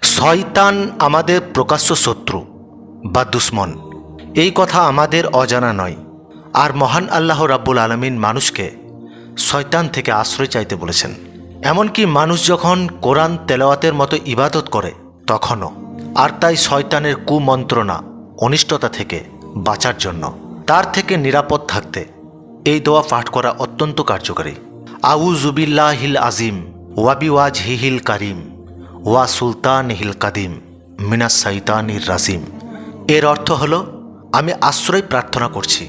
শয়তান আমাদের প্রকাশ্য শত্রু বা দুশ্মন। এই কথা আমাদের অজানা নয়। আর মহান আল্লাহ রাব্বুল আলমিন মানুষকে শয়তান থেকে আশ্রয় চাইতে বলেছেন। এমনকি মানুষ যখন কোরআন তেলাওয়াতের মতো ইবাদত করে, তখনও। আর তাই শয়তানের কুমন্ত্রণা অনিষ্টতা থেকে বাঁচার জন্য। তার থেকে নিরাপদ থাকতে এই দোয়া পাঠ করা অত্যন্ত কার্যকারী। আউ জুবিল্লাহিল আজিম ওয়াবি ওয়াজ হিহিল কারিম। ওয়া সুলতান হিল কাদিম মিনাস সাইতানির রাজিম। এর অর্থ হল, আমি আশ্রয় প্রার্থনা করছি,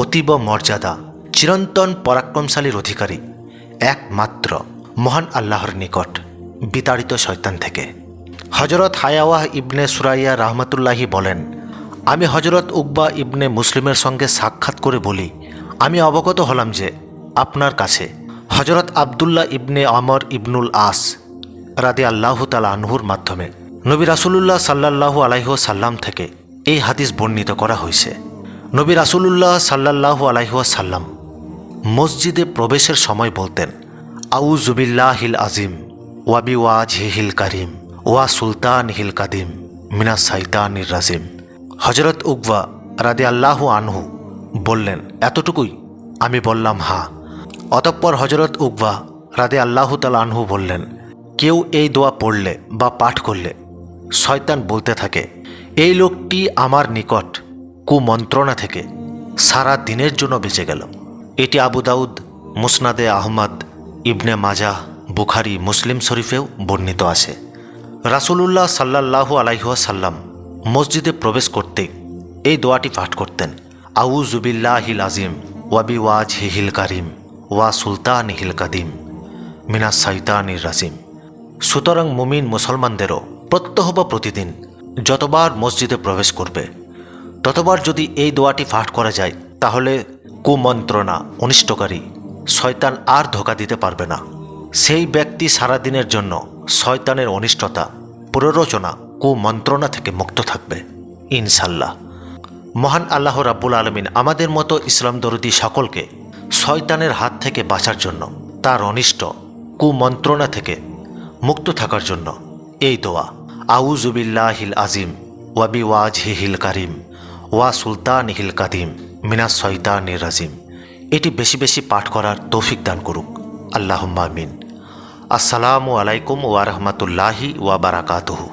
অতীব মর্যাদা, চিরন্তন পরাক্রমশালীর অধিকারী, একমাত্র মহান আল্লাহর নিকট, বিতাড়িত শয়তান থেকে। হজরত হায়াওয়াহ ইবনে সুরাইয়া রহমতুল্লাহি বলেন, আমি হজরত উকবা ইবনে মুসলিমের সঙ্গে সাক্ষাৎ করে বলি, আমি অবগত হলাম যে আপনার কাছে হজরত আবদুল্লাহ ইবনে আমর ইবনুল আস রাদে আল্লাহ তালা আনহুর মাধ্যমে নবী রাসুলুল্লাহ সাল্লাল্লাহু আলাইহ সাল্লাম থেকে এই হাদিস বর্ণিত করা হয়েছে। নবী রাসুলুল্লাহ সাল্লাল্লাহু আলাইহ সাল্লাম মসজিদে প্রবেশের সময় বলতেন আউ জুবিল্লাহ হিল আজিম ওয়াবি ওয়াজ হিল কারিম ওয়া সুলতান হিল কাদিম মিনা সাইতানির রাজিম। হজরত উকবা রাদে আল্লাহ আনহু বললেন, এতটুকুই? আমি বললাম হা অতঃপর হজরত উকবা রাদে আল্লাহ তাল আনহু বললেন কেউ এই দোয়া পড়লে বা পাঠ করলে শয়তান বলতে থাকে, এই লোকটি আমার নিকট কুমন্ত্রণা থেকে সারা দিনের জন্য বেঁচে গেল। এটি আবু দাউদ, মুসনাদে আহমদ, ইবনে মাজা বুখারি, মুসলিম শরীফেও বর্ণিত আছে। রাসূলুল্লাহ সাল্লাল্লাহু আলাইহুয়া সাল্লাম মসজিদে প্রবেশ করতে এই দোয়াটি পাঠ করতেন আউ জুবিল্লাহিল আজিম ওয়াবি ওয়াজ হিহিল কারিম ওয়া সুলতান হিল কাদিম মিনা সাইতানির রাজিম সুতরাং মুমিন মুসলমানদেরও প্রত্যহ বা প্রতিদিন যতবার মসজিদে প্রবেশ করবে, ততবার যদি এই দোয়াটি পাঠ করা যায়, তাহলে কুমন্ত্রণা অনিষ্টকারী শয়তান আর ধোকা দিতে পারবে না। সেই ব্যক্তি সারাদিনের জন্য শয়তানের অনিষ্টতা, প্ররোচনা, কুমন্ত্রণা থেকে মুক্ত থাকবে, ইনশাল্লাহ। মহান আল্লাহ রাব্বুল আলমিন আমাদের মতো ইসলাম দরদি সকলকে শয়তানের হাত থেকে বাঁচার জন্য তার অনিষ্ট, কুমন্ত্রণা থেকে মুক্ত থাকার জন্য। এই দোয়া আউজুবিল্লাহিল আজিম ওয়াবি ওয়াজ হিহিল কারিম ওয়া সুলতান হিল কাদিম মিনা সৈতান রাজিম। এটি বেশি বেশি পাঠ করার তৌফিক দান করুক। আল্লাহ আমিন। আসসালামু আলাইকুম ওয়া রহমতুল্লাহি ওয়া বারাকাতুহু।